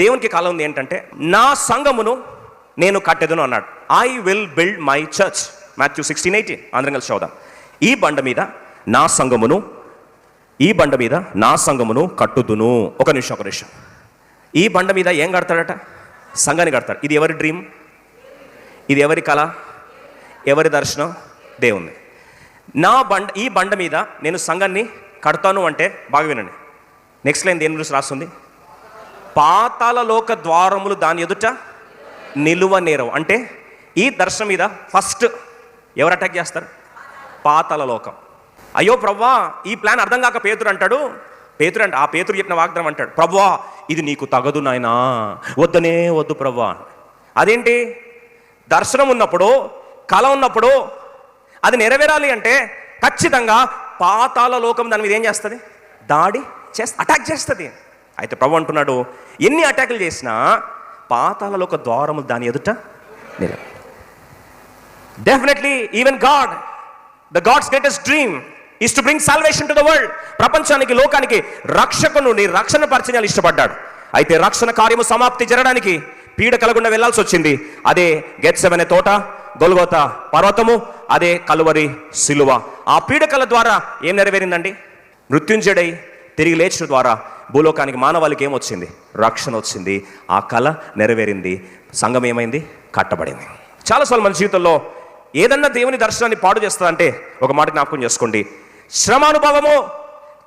దేవునికి కాలం ఉంది ఏంటంటే నా సంఘమును నేను కట్టెదను అన్నాడు. I will build my church Matthew sixteen eighteen అందరం కలిసి చూద్దాం ఈ బండ మీద నా సంఘమును ఈ బండ మీద నా సంఘమును కట్టుదును. ఒక నిమిషం ఒక నిమిషం. ఈ బండ మీద ఏం కడతాడట? సంఘాన్ని కడతాడు. ఇది ఎవరి డ్రీమ్ ఇది ఎవరి కళ? ఎవరి దర్శనం? దేవుంది నా బండ ఈ బండ మీద నేను సంఘాన్ని కడతాను అంటే బాగా వినండి. నెక్స్ట్ లైన్ దేని గురించి రాస్తుంది? పాతాల లోక ద్వారములు దాని ఎదుట నిలువ నేరవు అంటే ఈ దర్శనం మీద ఫస్ట్ ఎవరు అటాక్ చేస్తారు? పాతాల లోకం. అయ్యో ప్రవ్వా ఈ ప్లాన్ అర్థం కాక పేతురు అంటాడు. పేతురు అంటే ఆ పేతురు చెప్పిన వాగ్దానం అంటాడు. ప్రవ్వా ఇది నీకు తగదు నాయనా. వద్దనే వద్దు ప్రవ్వా. అదేంటి? దర్శనం ఉన్నప్పుడు కళ ఉన్నప్పుడు అది నెరవేరాలి అంటే ఖచ్చితంగా పాతాల లోకం దాని మీద ఏం చేస్తుంది? దాడి చేస్త అటాక్ చేస్తుంది. అయితే ప్రభు అంటున్నాడు ఎన్ని అటాకులు చేసినా పాతాలలో ఒక ద్వారము దాని ఎదుట definitely even God the God's greatest dream is to bring salvation to the world ప్రపంచానికి లోకానికి రక్షకును నీ రక్షణ పరిచయాలు ఇష్టపడ్డాడు. అయితే రక్షణ కార్యము సమాప్తి జరగడానికి పీడ కలగకుండా వెళ్ళాల్సి వచ్చింది. అదే గెత్సమనే తోట గొల్గోత పర్వతము అదే కలువరి సిలువ. ఆ పీడకల ద్వారా ఏం నెరవేరిందండి? మృత్యుంజడై తిరిగి లేచిన ద్వారా భూలోకానికి మానవాళికి ఏమొచ్చింది? రక్షణ వచ్చింది. ఆ కళ నెరవేరింది. సంఘం ఏమైంది? కట్టబడింది. చాలాసార్లు మన జీవితంలో ఏదన్నా దేవుని దర్శనాన్ని పాడు చేస్తుందంటే ఒక మాట జ్ఞాపకం చేసుకోండి. శ్రమానుభవము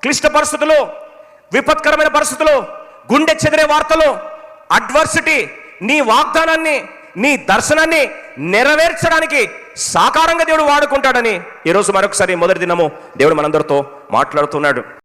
క్లిష్ట పరిస్థితులు విపత్కరమైన పరిస్థితులు గుండె చెదిరే వార్తలు అడ్వర్సిటీ నీ వాగ్దానాన్ని నీ దర్శనాన్ని నెరవేర్చడానికి సాకారంగా దేవుడు వాడుకుంటాడని ఈరోజు మరొకసారి మొదటి దినము దేవుడు మనందరితో మాట్లాడుతున్నాడు.